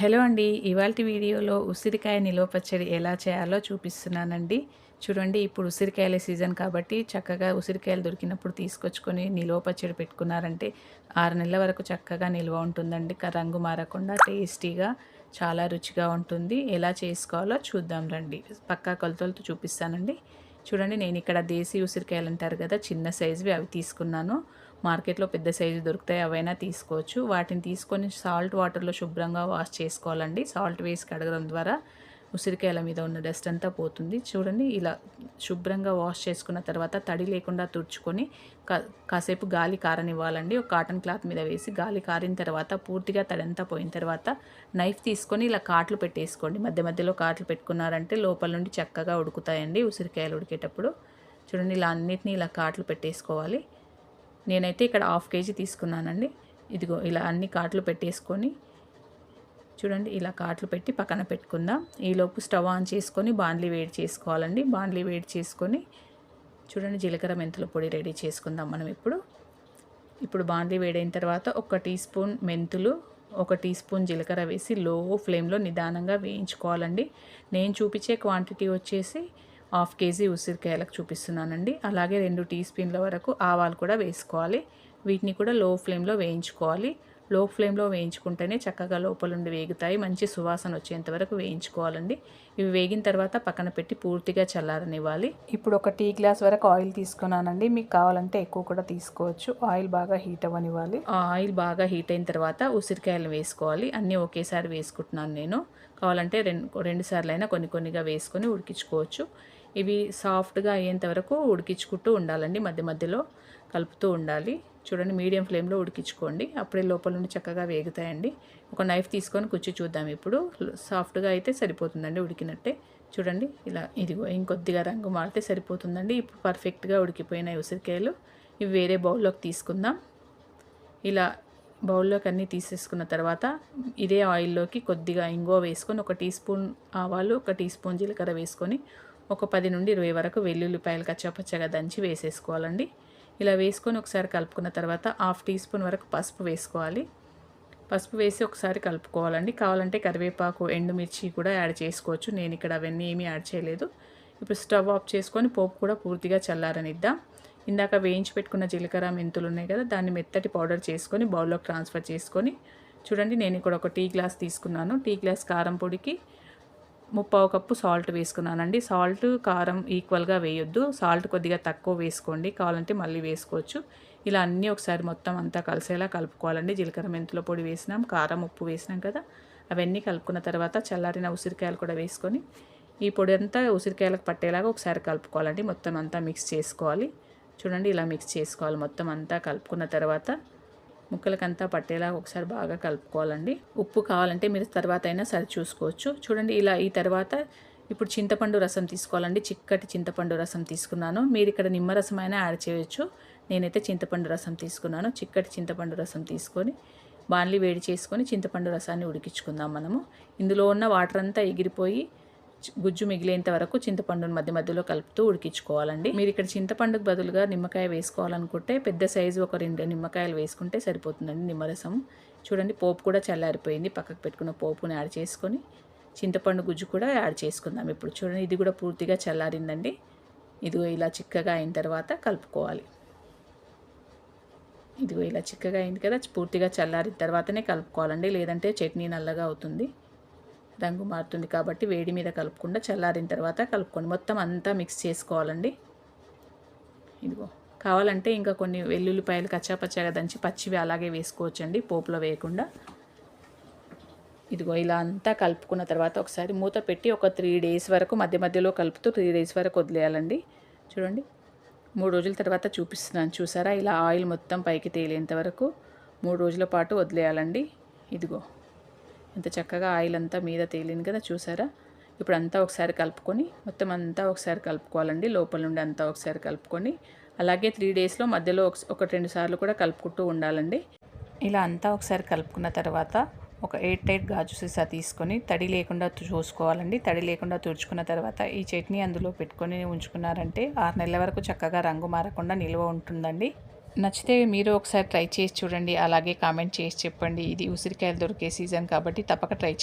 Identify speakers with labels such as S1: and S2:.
S1: Hello అండి ఇవాళ వీడియోలో ఉసిరికాయ నిలువ పచ్చడి ఎలా చేయాలో చూపిస్తున్నానండి. చూడండి ఇప్పుడు ఉసిరికాయల సీజన్ కాబట్టి చక్కగా ఉసిరికాయలు దొరికినప్పుడు తీసుకొచ్చుకొని నిలువ పచ్చడి పెట్టుకున్నారంటే ఆరు నెలల వరకు చక్కగా నిల్వ ఉంటుందండి. రంగు మారకుండా టేస్టీగా చాలా రుచిగా ఉంటుంది. ఎలా చేసుకోవాలో చూద్దాం రండి. పక్కా కొలతలతో చూపిస్తానండి. చూడండి నేను ఇక్కడ దేశీ ఉసిరికాయలు అంటారు కదా చిన్న సైజువి అవి తీసుకున్నాను. మార్కెట్లో పెద్ద సైజు దొరుకుతాయి అవైనా తీసుకోవచ్చు. వాటిని తీసుకొని సాల్ట్ వాటర్లో శుభ్రంగా వాష్ చేసుకోవాలండి. సాల్ట్ వేసి కడగడం ద్వారా ఉసిరికాయల మీద ఉన్న డస్ట్ అంతా పోతుంది. చూడండి ఇలా శుభ్రంగా వాష్ చేసుకున్న తర్వాత తడి లేకుండా తుడుచుకొని కా కాసేపు గాలి కారనివ్వాలండి. ఒక కాటన్ క్లాత్ మీద వేసి గాలి కారిన తర్వాత పూర్తిగా తడంతా పోయిన తర్వాత నైఫ్ తీసుకొని ఇలా కాట్లు పెట్టేసుకోండి. మధ్య మధ్యలో కాట్లు పెట్టుకున్నారంటే లోపల నుండి చక్కగా ఉడుకుతాయండి ఉసిరికాయలు ఉడికేటప్పుడు. చూడండి ఇలా అన్నిటినీ ఇలా కాట్లు పెట్టేసుకోవాలి. నేనైతే ఇక్కడ హాఫ్ కేజీ తీసుకున్నానండి. ఇదిగో ఇలా అన్ని కాట్లు పెట్టేసుకొని చూడండి ఇలా కాట్లు పెట్టి పక్కన పెట్టుకుందాం. ఈలోపు స్టవ్ ఆన్ చేసుకొని బాండ్లీ వేడి చేసుకోవాలండి. బాండ్లీ వేడి చేసుకొని చూడండి జీలకర్ర మెంతుల పొడి రెడీ చేసుకుందాం మనం ఇప్పుడు. ఇప్పుడు బాండ్లీ వేడైన తర్వాత ఒక టీ స్పూన్ మెంతులు ఒక టీ స్పూన్ జీలకర్ర వేసి లో ఫ్లేమ్లో నిదానంగా వేయించుకోవాలండి. నేను చూపించే క్వాంటిటీ వచ్చేసి హాఫ్ కేజీ ఉసిరికాయలకు చూపిస్తున్నానండి. అలాగే రెండు టీ స్పూన్ల వరకు ఆవాలు కూడా వేసుకోవాలి. వీటిని కూడా లో ఫ్లేమ్లో వేయించుకోవాలి. లో ఫ్లేమ్లో వేయించుకుంటేనే చక్కగా లోపల నుండి వేగుతాయి. మంచి సువాసన వచ్చేంత వరకు వేయించుకోవాలండి. ఇవి వేగిన తర్వాత పక్కన పెట్టి పూర్తిగా చల్లారనివ్వాలి. ఇప్పుడు ఒక టీ గ్లాస్ వరకు ఆయిల్ తీసుకున్నానండి. మీకు కావాలంటే ఎక్కువ కూడా తీసుకోవచ్చు. ఆయిల్ బాగా హీట్ అవ్వనివ్వాలి. ఆ ఆయిల్ బాగా హీట్ అయిన తర్వాత ఉసిరికాయలు వేసుకోవాలి. అన్నీ ఒకేసారి వేసుకుంటున్నాను నేను. కావాలంటే రెండు రెండు సార్లు అయినా కొన్ని కొన్నిగా వేసుకొని ఉడికించుకోవచ్చు. ఇవి సాఫ్ట్గా అయ్యేంత వరకు ఉడికించుకుంటూ ఉండాలండి. మధ్య మధ్యలో కలుపుతూ ఉండాలి. చూడండి మీడియం ఫ్లేమ్లో ఉడికించుకోండి. అప్పుడే లోపల నుండి చక్కగా వేగుతాయండి. ఒక నైఫ్ తీసుకొని కుచ్చి చూద్దాం. ఇప్పుడు సాఫ్ట్గా అయితే సరిపోతుందండి ఉడికినట్టే. చూడండి ఇలా ఇదిగో ఇంకొద్దిగా రంగు మారితే సరిపోతుందండి. ఇప్పుడు పర్ఫెక్ట్గా ఉడికిపోయినాయి ఉసిరికాయలు. ఇవి వేరే బౌల్లోకి తీసుకుందాం. ఇలా బౌల్లోకి అన్నీ తీసేసుకున్న తర్వాత ఇదే ఆయిల్లోకి కొద్దిగా ఇంగో వేసుకొని ఒక టీ స్పూన్ ఆవాలు ఒక టీ స్పూన్ జీలకర్ర వేసుకొని ఒక పది నుండి ఇరవై వరకు వెల్లుల్లిపాయలు కచ్చపచ్చగా దంచి వేసేసుకోవాలండి. ఇలా వేసుకొని ఒకసారి కలుపుకున్న తర్వాత హాఫ్ టీ స్పూన్ వరకు పసుపు వేసుకోవాలి. పసుపు వేసి ఒకసారి కలుపుకోవాలండి. కావాలంటే కరివేపాకు ఎండుమిర్చి కూడా యాడ్ చేసుకోవచ్చు. నేను ఇక్కడ అవన్నీ ఏమీ యాడ్ చేయలేదు. ఇప్పుడు స్టవ్ ఆఫ్ చేసుకొని పోపు కూడా పూర్తిగా చల్లారనిద్దాం. ఇందాక వేయించి పెట్టుకున్న జీలకర్ర మెంతులు ఉన్నాయి కదా దాన్ని మెత్తటి పౌడర్ చేసుకొని బౌల్లోకి ట్రాన్స్ఫర్ చేసుకొని చూడండి నేను ఇక్కడ ఒక టీ గ్లాస్ తీసుకున్నాను. టీ గ్లాస్ కారం పొడికి ముప్పావు కప్పు సాల్ట్ వేసుకున్నానండి. సాల్ట్ కారం ఈక్వల్గా వేయొద్దు. సాల్ట్ కొద్దిగా తక్కువ వేసుకోండి. కావాలంటే మళ్ళీ వేసుకోవచ్చు. ఇలా అన్నీ ఒకసారి మొత్తం అంతా కలిసేలా కలుపుకోవాలండి. జీలకర్ర మెంతుల పొడి వేసినాం కారం ఉప్పు వేసినాం కదా. అవన్నీ కలుపుకున్న తర్వాత చల్లారిన ఉసిరికాయలు కూడా వేసుకొని ఈ పొడి అంతా ఉసిరికాయలకు పట్టేలాగా ఒకసారి కలుపుకోవాలండి. మొత్తం అంతా మిక్స్ చేసుకోవాలి. చూడండి ఇలా మిక్స్ చేసుకోవాలి. మొత్తం అంతా కలుపుకున్న తర్వాత ముక్కలకంతా పట్టేలా ఒకసారి బాగా కలుపుకోవాలండి. ఉప్పు కావాలంటే మీరు తర్వాత అయినా సరి చూసుకోవచ్చు. చూడండి ఇలా ఈ తర్వాత ఇప్పుడు చింతపండు రసం తీసుకోవాలండి. చిక్కటి చింతపండు రసం తీసుకున్నాను. మీరు ఇక్కడ నిమ్మరసం అయినా యాడ్ చేయొచ్చు. నేనైతే చింతపండు రసం తీసుకున్నాను. చిక్కటి చింతపండు రసం తీసుకొని బాణలి వేడి చేసుకొని చింతపండు రసాన్ని ఉడికించుకుందాం మనము. ఇందులో ఉన్న వాటర్ అంతా ఎగిరిపోయి గుజ్జు మిగిలేంత వరకు చింతపండును మధ్య మధ్యలో కలుపుతూ ఉడికించుకోవాలండి. మీరు ఇక్కడ చింతపండుకు బదులుగా నిమ్మకాయ వేసుకోవాలనుకుంటే పెద్ద సైజు ఒక రెండు నిమ్మకాయలు వేసుకుంటే సరిపోతుందండి నిమ్మరసం. చూడండి పోపు కూడా చల్లారిపోయింది. పక్కకు పెట్టుకున్న పోపుని యాడ్ చేసుకొని చింతపండు గుజ్జు కూడా యాడ్ చేసుకుందాం ఇప్పుడు. చూడండి ఇది కూడా పూర్తిగా చల్లారిందండి. ఇదిగో ఇలా చిక్కగా అయిన తర్వాత కలుపుకోవాలి. ఇదిగో ఇలా చిక్కగా అయింది కదా పూర్తిగా చల్లారిన తర్వాతనే కలుపుకోవాలండి. లేదంటే చట్నీ నల్లగా అవుతుంది. రంగు మారుతుంది కాబట్టి వేడి మీద కలుపుకుండా చల్లారిన తర్వాత కలుపుకోండి. మొత్తం అంతా మిక్స్ చేసుకోవాలండి. ఇదిగో కావాలంటే ఇంకా కొన్ని వెల్లుల్లిపాయలు కచ్చాపచ్చాగా దంచి పచ్చివి అలాగే వేసుకోవచ్చండి పోపులో వేయకుండా. ఇదిగో ఇలా అంతా కలుపుకున్న తర్వాత ఒకసారి మూత పెట్టి ఒక త్రీ డేస్ వరకు మధ్య మధ్యలో కలుపుతూ త్రీ డేస్ వరకు వదిలేయాలండి. చూడండి మూడు రోజుల తర్వాత చూపిస్తున్నాను చూసారా? ఇలా ఆయిల్ మొత్తం పైకి తేలేంత వరకు మూడు రోజుల పాటు వదిలేయాలండి. ఇదిగో ఎంత చక్కగా ఆయిల్ అంతా మీద తేలింది కదా చూసారా? ఇప్పుడు అంతా ఒకసారి కలుపుకొని మొత్తం అంతా ఒకసారి కలుపుకోవాలండి. లోపల నుండి అంతా ఒకసారి కలుపుకొని అలాగే త్రీ డేస్లో మధ్యలో ఒక రెండు సార్లు కూడా కలుపుకుంటూ ఉండాలండి. ఇలా అంతా ఒకసారి కలుపుకున్న తర్వాత ఒక ఎయిట్ టైట్ గాజు సీసా తీసుకొని తడి లేకుండా చూసుకోవాలండి. తడి లేకుండా తుడుచుకున్న తర్వాత ఈ చట్నీ అందులో పెట్టుకొని ఉంచుకున్నారంటే ఆరు నెలల వరకు చక్కగా రంగు మారకుండా నిల్వ ఉంటుందండి. నచ్చితే మీరు ఒకసారి ట్రై చేసి చూడండి. అలాగే కామెంట్ చేసి చెప్పండి. ఇది ఉసిరికాయలు దొరికే సీజన్ కాబట్టి తప్పక ట్రై చేయండి.